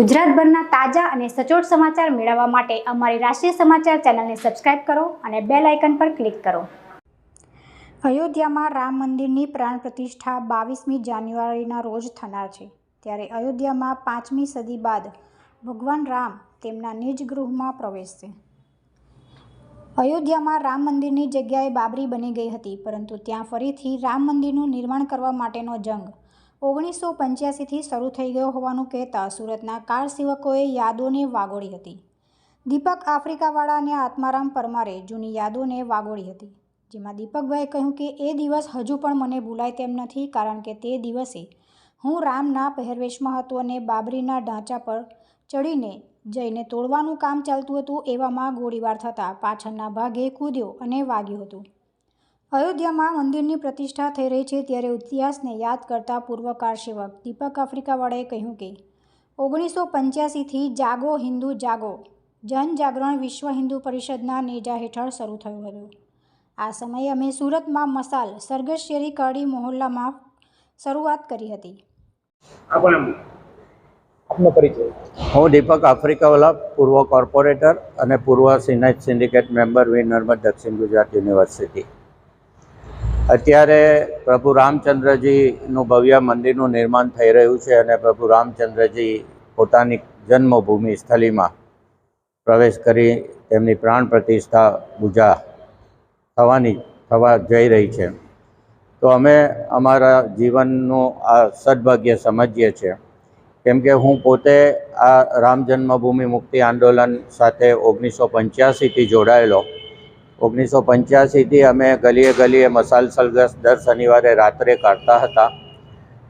ગુજરાતભરના તાજા અને સચોટ સમાચાર મેળવવા માટે અમારી રાષ્ટ્રીય સમાચાર ચેનલને સબસ્ક્રાઇબ કરો અને બેલ આઇકન પર ક્લિક કરો. અયોધ્યામાં રામ મંદિરની પ્રાણ પ્રતિષ્ઠા બાવીસમી જાન્યુઆરીના રોજ થનાર છે. ત્યારે અયોધ્યામાં પાંચમી સદી બાદ ભગવાન રામ તેમના નિજ ગૃહમાં પ્રવેશશે અયોધ્યામાં રામ મંદિરની જગ્યાએ બાબરી બની ગઈ હતી, પરંતુ ત્યાં ફરીથી રામ મંદિરનું નિર્માણ કરવા માટેનો જંગ ઓગણીસો પંચ્યાસીથી શરૂ થઈ ગયો હોવાનું કહેતા સુરતના કાર સેવકોએ યાદોને વાગોળી હતી. દીપક આફ્રિકાવાળા અને આત્મારામ પરમારે જૂની યાદોને વાગોળી હતી, જેમાં દીપકભાઈએ કહ્યું કે એ દિવસ હજુ પણ મને ભૂલાય તેમ નથી કારણ કે તે દિવસે હું રામના પહેરવેશમાં હતો અને બાબરીના ઢાંચા પર ચડીને જઈને તોડવાનું કામ ચાલતું હતું એવામાં ગોળીબાર થતાં પાછળના ભાગે કૂદ્યો અને વાગ્યું હતું. અયોધ્યામાં મંદિરની પ્રતિષ્ઠા થઈ રહી છે ત્યારે ઇતિહાસને યાદ કરતા પૂર્વ કારસેવક દીપક આફ્રિકાવાળાએ કહ્યું કે ઓગણીસો પંચ્યાસીથી જાગો હિન્દુ જાગો જનજાગરણ વિશ્વ હિન્દુ પરિષદના નેજા હેઠળ શરૂ થયું હતું. આ સમયે અમે સુરતમાં મસાલ સર્ગશેરી શેરી કડી મોહલ્લામાં શરૂઆત કરી હતી. આપનો પરિચય. હું દીપક આફ્રિકાવાલા પૂર્વ કોર્પોરેટર અને પૂર્વ સિનાઇટ સિન્ડિકેટ મેમ્બર વિનર્મદ દક્ષિણ ગુજરાત યુનિવર્સિટી. અત્યારે પ્રભુ રામચંદ્રજીનું ભવ્ય મંદિરનું નિર્માણ થઈ રહ્યું છે અને પ્રભુ રામચંદ્રજી પોતાની જન્મભૂમિ સ્થલીમાં પ્રવેશ કરી તેમની પ્રાણ પ્રતિષ્ઠા પૂજા થવાની, થવા જઈ રહી છે. તો અમે અમારા જીવનનું આ સદભાગ્ય સમજીએ છીએ. કેમ કે હું પોતે આ રામ જન્મભૂમિ મુક્તિ આંદોલન સાથે ઓગણીસો પંચ્યાસીથી જોડાયેલો ઓગણીસો પંચ્યાસીથી અમે ગલીએ ગલીએ મસાલ સલગસ દર શનિવારે રાત્રે કાઢતા હતા.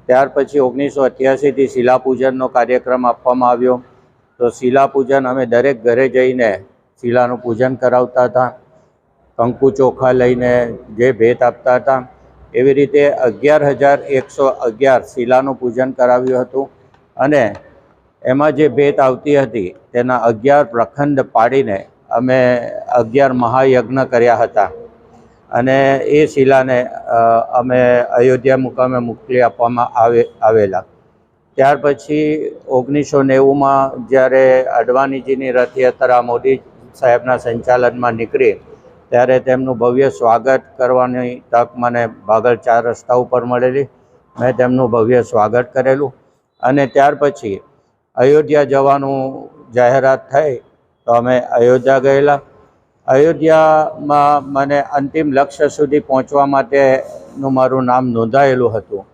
ત્યાર પછી ઓગણીસો અઠ્યાસીથી શિલાપૂજનનો કાર્યક્રમ આપવામાં આવ્યો. તો શિલાપૂજન અમે દરેક ઘરે જઈને શિલાનું પૂજન કરાવતા હતા. કંકુ ચોખા લઈને જે ભેટ આપતા હતા. એવી રીતે અગિયાર હજાર એકસો અગિયાર શિલાનું પૂજન કરાવ્યું હતું અને એમાં જે ભેટ આવતી હતી તેના અગિયાર પ્રખંડ પાડીને અમે અગિયાર મહાયજ્ઞ કર્યા હતા. અને એ શિલાને અમે અયોધ્યા મુકામે મોકલી આપવામાં આવે, આવેલા. ત્યાર પછી ઓગણીસો નેવુંમાં જ્યારે અડવાણીજીની રથયાત્રા મોદી સાહેબના સંચાલનમાં નીકળી, ત્યારે તેમનું ભવ્ય સ્વાગત કરવાની તક મને ભાગળ ચાર રસ્તા ઉપર મળેલી. મેં તેમનું ભવ્ય સ્વાગત કરેલું. અને ત્યાર પછી અયોધ્યા જવાનું જાહેરાત થઈ તો અમે અયોધ્યા ગયેલા. અયોધ્યામાં મને અંતિમ લક્ષ્ય સુધી પહોંચવા માટેનું મારું નામ નોંધાયેલું હતું.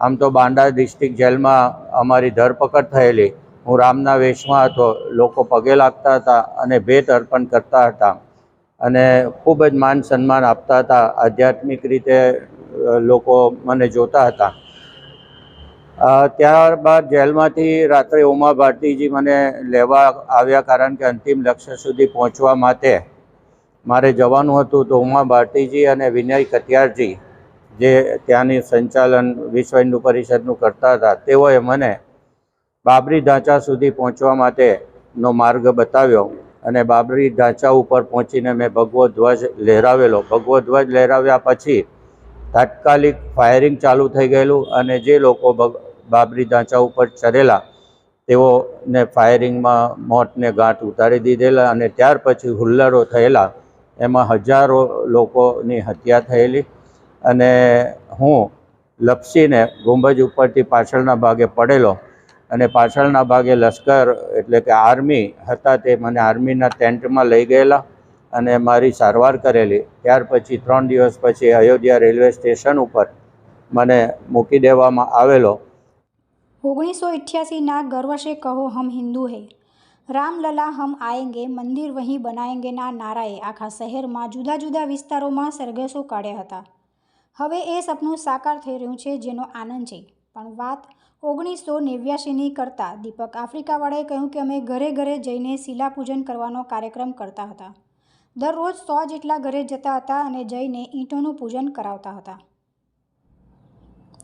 આમ તો બાંડા ડિસ્ટ્રિક્ટ જેલમાં અમારી ધરપકડ થયેલી. હું રામના વેશમાં હતો. લોકો પગે લાગતા હતા અને ભેટ અર્પણ કરતા હતા. અને ખૂબ જ માન સન્માન આપતા હતા. આધ્યાત્મિક રીતે લોકો મને જોતા હતા. ત્યારબાદ જેલમાંથી રાત્રે ઉમા ભારતીજી મને લેવા આવ્યા કારણ કે અંતિમ લક્ષ્ય સુધી પહોંચવા માટે મારે જવાનું હતું તો ઉમા ભારતીજી અને વિનય કટિયારજી જે ત્યાંની સંચાલન વિશ્વ હિન્દુ પરિષદનું કરતા હતા, તેઓએ મને બાબરી ઢાંચા સુધી પહોંચવા માટેનો માર્ગ બતાવ્યો અને બાબરી ઢાંચા ઉપર પહોંચીને મેં ભગવો ધ્વજ લહેરાવેલો. ભગવો ધ્વજ લહેરાવ્યા પછી તાત્કાલિક ફાયરિંગ ચાલુ થઈ ગયેલું અને જે લોકો બાબરી ઢાંચા ઉપર ચડેલા તેઓને ફાયરિંગમાં મોતને ગાંઠ ઉતારી દીધેલા અને ત્યાર પછી હુલ્લરો થયેલા. એમાં હજારો લોકોની હત્યા થયેલી અને હું લપસીને ગુંબજ ઉપરથી પાછળના ભાગે પડેલો અને પાછળના ભાગે લશ્કર એટલે કે આર્મી હતા તે મને આર્મીના ટેન્ટમાં લઈ ગયેલા અને મારી સારવાર કરેલી. ત્યાર પછી ત્રણ દિવસ પછી અયોધ્યા રેલવે સ્ટેશન ઉપર મને મૂકી દેવામાં આવેલો ઓગણીસો અઠ્યાસીના ગર્વશે કહો હમ હિન્દુ હૈ. રામલલા હમ આએંગે મંદિર વહીં બનાએંગેના નારાએ આખા શહેરમાં જુદા જુદા વિસ્તારોમાં સરઘસો કાઢ્યા હતા. હવે એ સપનું સાકાર થઈ રહ્યું છે જેનો આનંદ છે. પણ વાત ઓગણીસો નેવ્યાસીની કરતાં દીપક આફ્રિકાવાળાએ કહ્યું કે અમે ઘરે ઘરે જઈને શિલાપૂજન કરવાનો કાર્યક્રમ કરતા હતા. દરરોજ સો જેટલા ઘરે જતા હતા અને જઈને ઈંટોનું પૂજન કરાવતા હતા.